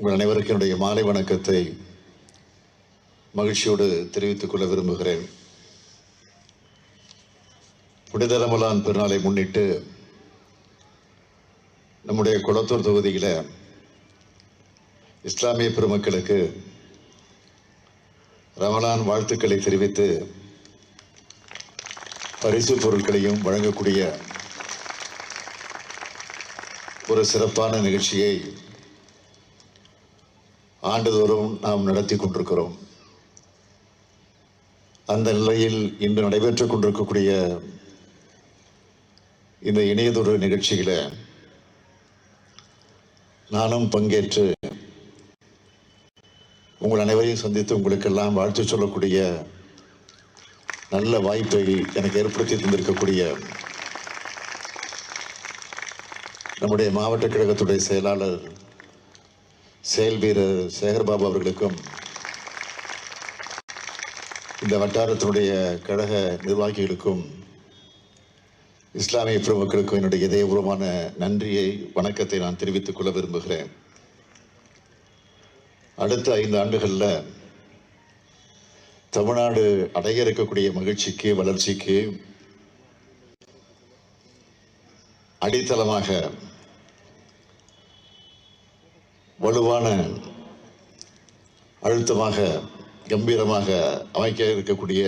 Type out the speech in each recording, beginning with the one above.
உங்கள் அனைவருக்கும் என்னுடைய மாலை வணக்கத்தை மகிழ்ச்சியோடு தெரிவித்துக் கொள்ள விரும்புகிறேன். புனித ரமலான் பெருநாளை முன்னிட்டு நம்முடைய குளத்தூர் தொகுதியில் இஸ்லாமிய பெருமக்களுக்கு ரமலான் வாழ்த்துக்களை தெரிவித்து பரிசு பொருட்களையும் வழங்கக்கூடிய ஒரு சிறப்பான நிகழ்ச்சியை ஆண்டுதோறும் நாம் நடத்தி கொண்டிருக்கிறோம். அந்த நிலையில் இன்று நடைபெற்றுக் கொண்டிருக்கக்கூடிய இந்த இணையதொரு நிகழ்ச்சிகளை நானும் பங்கேற்று உங்கள் அனைவரையும் சந்தித்து உங்களுக்கெல்லாம் வாழ்த்து சொல்லக்கூடிய நல்ல வாய்ப்பை எனக்கு ஏற்படுத்தி தந்திருக்கக்கூடிய நம்முடைய மாவட்ட கழகத்துடைய செயலாளர் செயல் வீரர் சேகர்பாபு அவர்களுக்கும் இந்த வட்டாரத்தினுடைய கழக நிர்வாகிகளுக்கும் இஸ்லாமிய பிரமுக்களுக்கும் என்னுடைய இதயபூர்வமான நன்றியை வணக்கத்தை நான் தெரிவித்துக் கொள்ள விரும்புகிறேன். அடுத்த ஐந்து ஆண்டுகளில் தமிழ்நாடு அடைய இருக்கக்கூடிய மகிழ்ச்சிக்கு வளர்ச்சிக்கு அடித்தளமாக வலுவான அழுத்தமாக கம்பீரமாக அமைக்க இருக்கக்கூடிய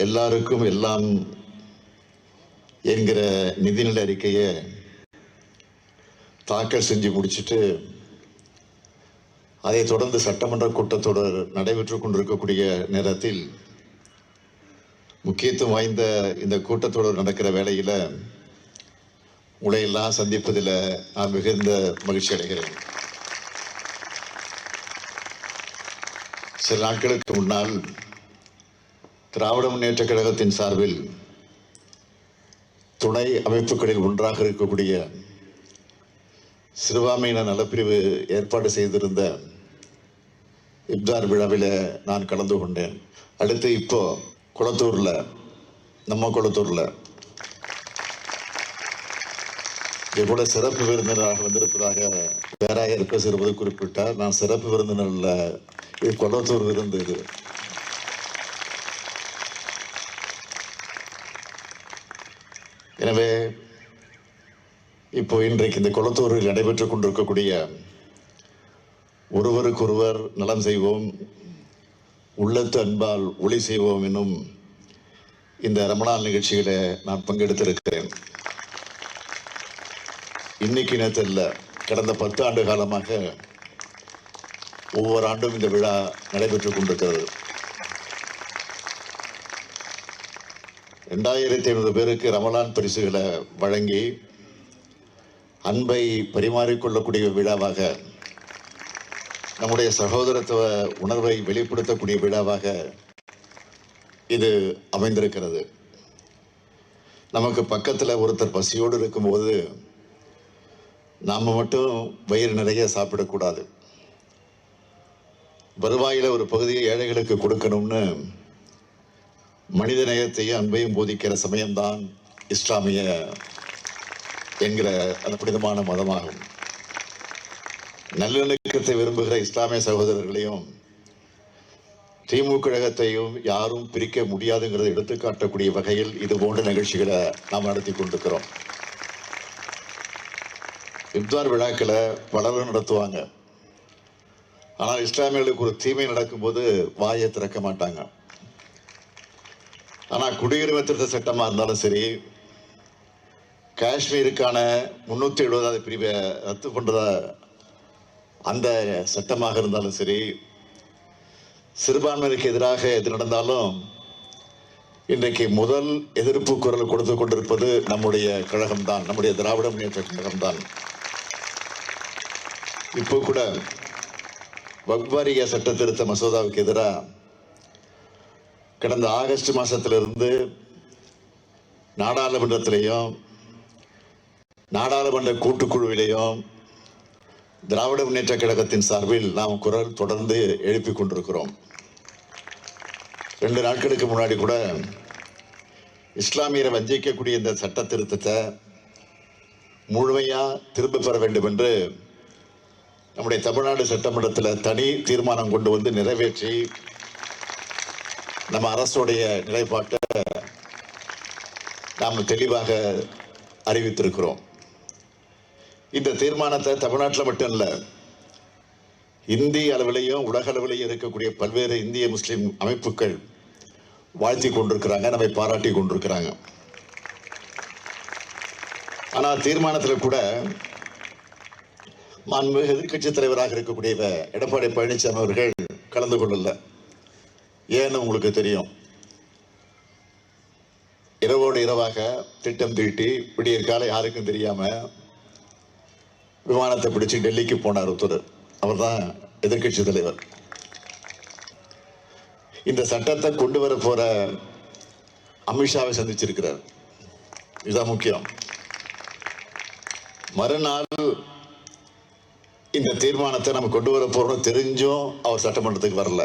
எல்லாருக்கும் எல்லாம் என்கிற நிதிநிலை அறிக்கையை தாக்கல் செஞ்சு முடிச்சுட்டு அதைத் தொடர்ந்து சட்டமன்ற கூட்டத்தொடர் நடைபெற்று கொண்டிருக்கக்கூடிய நேரத்தில் முக்கியத்துவம் வாய்ந்த இந்த கூட்டத்தொடர் நடக்கிற வேளையில் உங்களை எல்லாம் சந்திப்பதில் நான் மிகுந்த மகிழ்ச்சி அடைகிறேன். சில நாட்களுக்கு முன்னால் திராவிட முன்னேற்ற கழகத்தின் சார்பில் துணை அமைப்புகளில் ஒன்றாக இருக்கக்கூடிய சிறுபான்மையின நலப்பிரிவு ஏற்பாடு செய்திருந்த இப்தார் விழாவில் நான் கலந்து கொண்டேன். அடுத்து இப்போ குளத்தூரில் நம்ம குளத்தூரில் கூட சிறப்பு விருந்தினராக வந்திருப்பதாக பேராயர் சிறுவது குறிப்பிட்டார். நான் சிறப்பு விருந்தினர்ல இது குளத்தூர் விருந்து இது. எனவே இப்போ இன்றைக்கு இந்த குளத்தூரில் நடைபெற்றுக் கொண்டிருக்கக்கூடிய ஒருவருக்கொருவர் நலம் செய்வோம் உள்ளத்து அன்பால் ஒளி செய்வோம் என்னும் இந்த ரமணால் நிகழ்ச்சியில் நான் பங்கெடுத்திருக்கிறேன். இன்னைக்கு நேற்று கடந்த பத்து ஆண்டு காலமாக ஒவ்வொரு ஆண்டும் இந்த விழா நடைபெற்றுக் கொண்டிருக்கிறது. ரெண்டாயிரத்தி ஐநூறு பேருக்கு ரமலான் பரிசுகளை வழங்கி அன்பை பரிமாறிக்கொள்ளக்கூடிய விழாவாக நம்முடைய சகோதரத்துவ உணர்வை வெளிப்படுத்தக்கூடிய விழாவாக இது அமைந்திருக்கிறது. நமக்கு பக்கத்தில் ஒருத்தர் பசியோடு இருக்கும்போது நாம் மட்டும் வயிறு நிறைய சாப்பிடக்கூடாது. வருவாயில் ஒரு பகுதியை ஏழைகளுக்கு கொடுக்கணும்னு மனித நேயத்தையும் அன்பையும் போதிக்கிற சமயம்தான் இஸ்லாமிய என்கிற அந்த புனிதமான மதமாகும். நல்லிணக்கத்தை விரும்புகிற இஸ்லாமிய சகோதரர்களையும் திமுக கழகத்தையும் யாரும் பிரிக்க முடியாதுங்கிறத எடுத்துக்காட்டக்கூடிய வகையில் இது போன்ற நிகழ்ச்சிகளை நாம் நடத்தி கொண்டிருக்கிறோம். இப்தார் விழாக்களை பலரும் நடத்துவாங்க. ஆனால் இஸ்லாமியர்களுக்கு ஒரு தீமை நடக்கும்போது வாயை திறக்க மாட்டாங்க. ஆனால் குடியுரிமை திருத்த சட்டமாக இருந்தாலும் சரி காஷ்மீருக்கான முன்னூற்றி எழுபதாவது பிரிவை ரத்து பண்ணுறதா அந்த சட்டமாக இருந்தாலும் சரி சிறுபான்மையினருக்கு எதிராக எது நடந்தாலும் இன்றைக்கு முதல் எதிர்ப்பு குரல் கொடுத்து கொண்டிருப்பது நம்முடைய கழகம்தான் நம்முடைய திராவிட முன்னேற்ற கழகம்தான். இப்போ கூட வக்வாரிய சட்ட திருத்த மசோதாவுக்கு எதிராக கடந்த ஆகஸ்ட் மாதத்திலிருந்து நாடாளுமன்றத்திலையும் நாடாளுமன்ற கூட்டுக்குழுவிலையும் திராவிட முன்னேற்ற கழகத்தின் சார்பில் நாம் குரல் தொடர்ந்து எழுப்பிக் கொண்டிருக்கிறோம். ரெண்டு நாட்களுக்கு முன்னாடி கூட இஸ்லாமியரை வஞ்சிக்கக்கூடிய இந்த சட்ட திருத்தத்தை முழுமையாக திரும்ப பெற வேண்டும் என்று நம்முடைய தமிழ்நாடு சட்டமன்றத்தில் தனி தீர்மானம் கொண்டு வந்து நிறைவேற்றி நம்ம அரசுடைய நிலைப்பாட்டை நாம் தெளிவாக அறிவித்திருக்கிறோம். இந்த தீர்மானத்தை தமிழ்நாட்டில் மட்டும் இல்லை இந்திய அளவிலையும் உலக அளவிலையும் இருக்கக்கூடிய பல்வேறு இந்திய முஸ்லீம் அமைப்புகள் வாழ்த்தி கொண்டிருக்கிறாங்க நம்மை பாராட்டி கொண்டிருக்கிறாங்க. ஆனால் தீர்மானத்தில் கூட மாண்புமிகு எதிர்க்கட்சி தலைவராக இருக்கக்கூடிய எடப்பாடி பழனிசாமி அவர்கள் கலந்து கொள்ளல. ஏன்னு உங்களுக்கு தெரியும். இரவோடு இரவாக திட்டம் தீட்டி விடியற் காலை யாருக்கும் தெரியாம விமானத்தை பிடிச்சு டெல்லிக்கு போனார் ஒருத்தர். அவர் தான் எதிர்கட்சி தலைவர். இந்த சட்டத்தை கொண்டு வர போற அமித்ஷாவை சந்திச்சிருக்கிறார். இதுதான் முக்கியம். மறுநாள் இந்த தீர்மானத்தை நம்ம கொண்டு வர போறோம் தெரிஞ்சும் அவர் சட்டமன்றத்துக்கு வரல.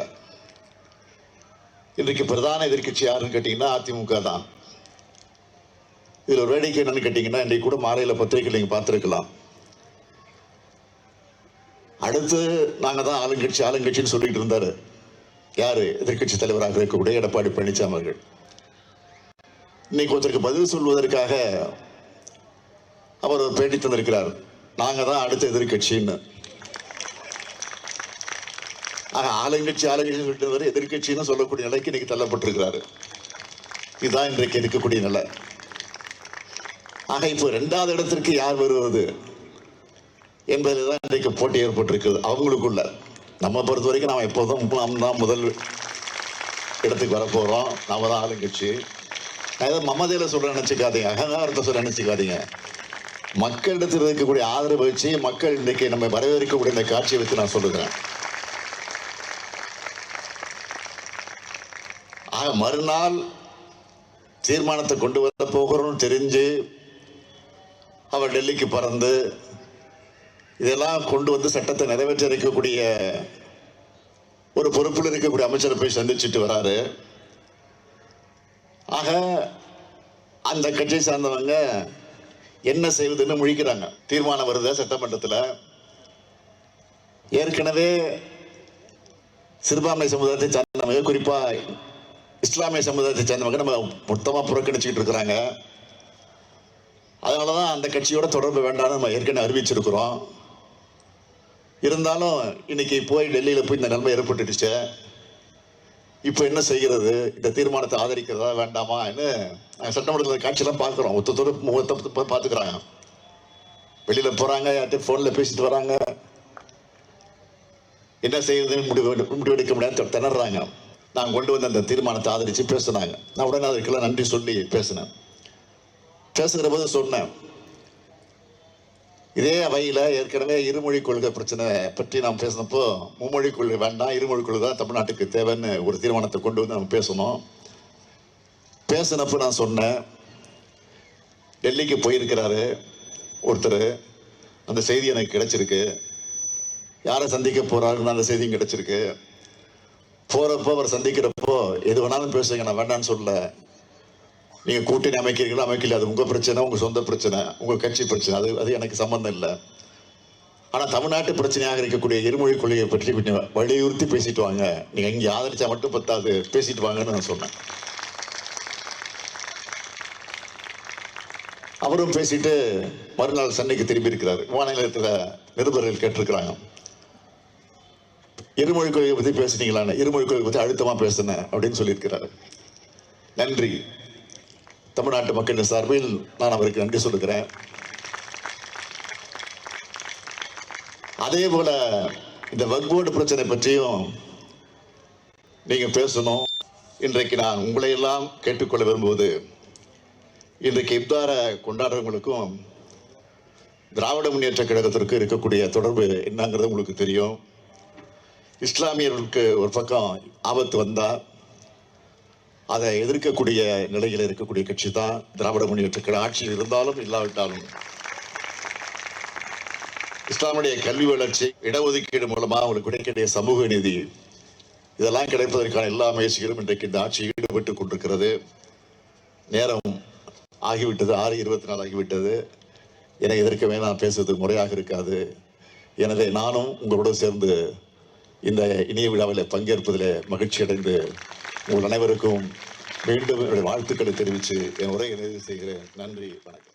இன்றைக்கு பிரதான எதிர்க்கட்சி யாருன்னு கேட்டீங்கன்னா அதிமுக தான். இதுல ஒரு வேடிக்கை என்னன்னு கேட்டீங்கன்னா இன்றைக்கு கூட மாலையில பத்திரிகை நீங்க பார்த்திருக்கலாம். அடுத்து நாங்க தான் ஆளுங்கட்சி ஆளுங்கட்சின்னு சொல்லிட்டு இருந்தாரு. யாரு? எதிர்க்கட்சி தலைவராக இருக்கக்கூடிய எடப்பாடி பழனிசாமி அவர்கள். இன்னைக்கு ஒருத்தருக்கு பதில் சொல்வதற்காக அவர் பேட்டி தந்திருக்கிறார். நாங்க தான் அடுத்த எதிர்க்கட்சின்னு. ஆனால் ஆளுங்கட்சி ஆளுங்கட்சி சொல்லிட்டு எதிர்கட்சின்னு எதிர்க்கட்சின்னு சொல்லக்கூடிய நிலைக்கு இன்னைக்கு தள்ளப்பட்டிருக்கிறாரு. இதுதான் இன்றைக்கு இருக்கக்கூடிய நிலை. ஆக இப்போ ரெண்டாவது இடத்திற்கு யார் வருவது என்பதில் தான் இன்றைக்கு போட்டி ஏற்பட்டிருக்குது அவங்களுக்குள்ள. நம்ம பொறுத்த வரைக்கும் நாம் எப்போதும் நாம் தான் முதல் இடத்துக்கு வரப்போகிறோம் நாம தான் ஆளுங்கட்சி. நான் ஏதோ மமதையில் சொல்ல நினச்சிக்காதீங்க அகங்காரத்தை சொல்ல நினச்சிக்காதீங்க. மக்களிடத்தில் இருக்கக்கூடிய ஆதரவு வச்சு மக்கள் இன்றைக்கு நம்ம வரவேற்கக்கூடிய இந்த காட்சியை வச்சு நான் சொல்லுகிறேன். ஆக மறுநாள் தீர்மானத்தை கொண்டு வர போகிறோம்னு தெரிஞ்சு அவர் டெல்லிக்கு பறந்து இதெல்லாம் கொண்டு வந்து சட்டத்தை நிறைவேற்ற இருக்கக்கூடிய ஒரு பொறுப்பில் இருக்கக்கூடிய அமைச்சரை போய் சந்திச்சுட்டு வராரு. ஆக அந்த கட்சியை சார்ந்தவங்க என்ன செய்வதுன்னு முழிக்கிறாங்க. தீர்மானம் வருது சட்டமன்றத்தில்? ஏற்கனவே சிறுபான்மை சமுதாயத்தை சார்ந்தவங்க குறிப்பாக இஸ்லாமிய சமுதாயத்தை சேர்ந்தவங்க நம்ம மொத்தமாக புறக்கணிச்சுக்கிட்டு இருக்கிறாங்க. அதனால தான் அந்த கட்சியோட தொடர்பு வேண்டாம்னு நம்ம ஏற்கனவே அறிவிச்சிருக்கிறோம். இருந்தாலும் இன்னைக்கு போய் டெல்லியில் போய் இந்த நிலைமை ஏற்பட்டுடுச்சு. இப்போ என்ன செய்கிறது? இந்த தீர்மானத்தை ஆதரிக்கிறதா வேண்டாமான்னு சட்டமன்றத்தில் காட்சியெல்லாம் பார்க்குறோம். ஒத்தத்தோடு முகத்தை பார்த்துக்கிறாங்க. வெளியில் போகிறாங்க யார்கிட்ட ஃபோனில் பேசிட்டு வராங்க. என்ன செய்யுதுன்னு முடிவு முடிவெடுக்க முடியாது திணறாங்க. நான் கொண்டு வந்த அந்த தீர்மானத்தை ஆதரித்து பேசினாங்க. நான் உடனே அதுக்கெல்லாம் நன்றி சொல்லி பேசினேன். பேசுகிற போது சொன்னேன் இதே அவையில் ஏற்கனவே இருமொழி கொள்கை பிரச்சனை பற்றி நாம் பேசினப்போ மும்மொழி கொள்கை வேண்டாம் இருமொழி கொள்கை தான் தமிழ்நாட்டுக்கு தேவைன்னு ஒரு தீர்மானத்தை கொண்டு வந்து நம்ம பேசணும். பேசினப்போ நான் சொன்னேன் டெல்லிக்கு போயிருக்கிறாரு ஒருத்தர் அந்த செய்தி எனக்கு கிடச்சிருக்கு. யாரை சந்திக்க போகிறாருன்னு அந்த செய்தியும் கிடச்சிருக்கு. போறப்போ அவர் சந்திக்கிறப்போ எது வேணாலும் பேசுங்க நான் வேண்டாம்னு சொல்ல நீங்க கூட்டணி அமைக்கிறீங்களோ அமைக்கல அது உங்க பிரச்சனை உங்க சொந்த பிரச்சனை உங்க கட்சி பிரச்சனை. அது அது எனக்கு சம்பந்தம் இல்லை. ஆனா தமிழ்நாட்டு பிரச்சனையாக இருக்கக்கூடிய இருமொழி கொள்கையை பற்றி கொஞ்சம் வலியுறுத்தி பேசிட்டு வாங்க. நீங்க இங்க ஆதரிச்சா மட்டும் பத்தாது பேசிட்டு வாங்கன்னு நான் சொன்னேன். அவரும் பேசிட்டு மறுநாள் சென்னைக்கு திரும்பி இருக்கிறார். விமான நிருபர்கள் கேட்டிருக்கிறாங்க. இருமொழி கொள்கையை பத்தி பேசுனீங்களான்னு இருமொழி கொள்கை பத்தி அழுத்தமா பேசுனேன் அப்படின்னு சொல்லியிருக்கிறாரு. நன்றி. தமிழ்நாட்டு மக்களின் சார்பில் நான் அவருக்கு நன்றி சொல்லுகிறேன். அதே போல இந்த வக்போர்டு பிரச்சனை பற்றியும் நீங்க பேசணும். இன்றைக்கு நான் உங்களை எல்லாம் கேட்டுக்கொள்ள விரும்புவது இன்றைக்கு இப்தார கொண்டாடுறவங்களுக்கும் திராவிட முன்னேற்ற கழகத்திற்கு இருக்கக்கூடிய தொடர்பு என்னங்கிறது உங்களுக்கு தெரியும். இஸ்லாமியர்களுக்கு ஒரு பக்கம் ஆபத்து வந்தால் அதை எதிர்க்கக்கூடிய நிலையில் இருக்கக்கூடிய கட்சி தான் திராவிட முன்னேற்ற ஆட்சியில் இருந்தாலும் இல்லாவிட்டாலும். இஸ்லாமுடைய கல்வி வளர்ச்சி இடஒதுக்கீடு மூலமாக அவங்களுக்கு கிடைக்கக்கூடிய சமூக நிதி இதெல்லாம் கிடைப்பதற்கான எல்லா முயற்சிகளும் இன்றைக்கு இந்த ஆட்சி ஈடுபட்டு கொண்டிருக்கிறது. நேரம் ஆகிவிட்டது ஆறு இருபத்தி நாலு ஆகிவிட்டது. என இதற்கு மேல் நான் பேசுவது முறையாக இருக்காது. எனவே நானும் உங்களோடு சேர்ந்து இந்த இணைய விழாவில் பங்கேற்பதில் மகிழ்ச்சி அடைந்து உங்கள் அனைவருக்கும் மீண்டும் என்னுடைய வாழ்த்துக்களை தெரிவித்து என் உரையை நிறைவு செய்கிறேன். நன்றி வணக்கம்.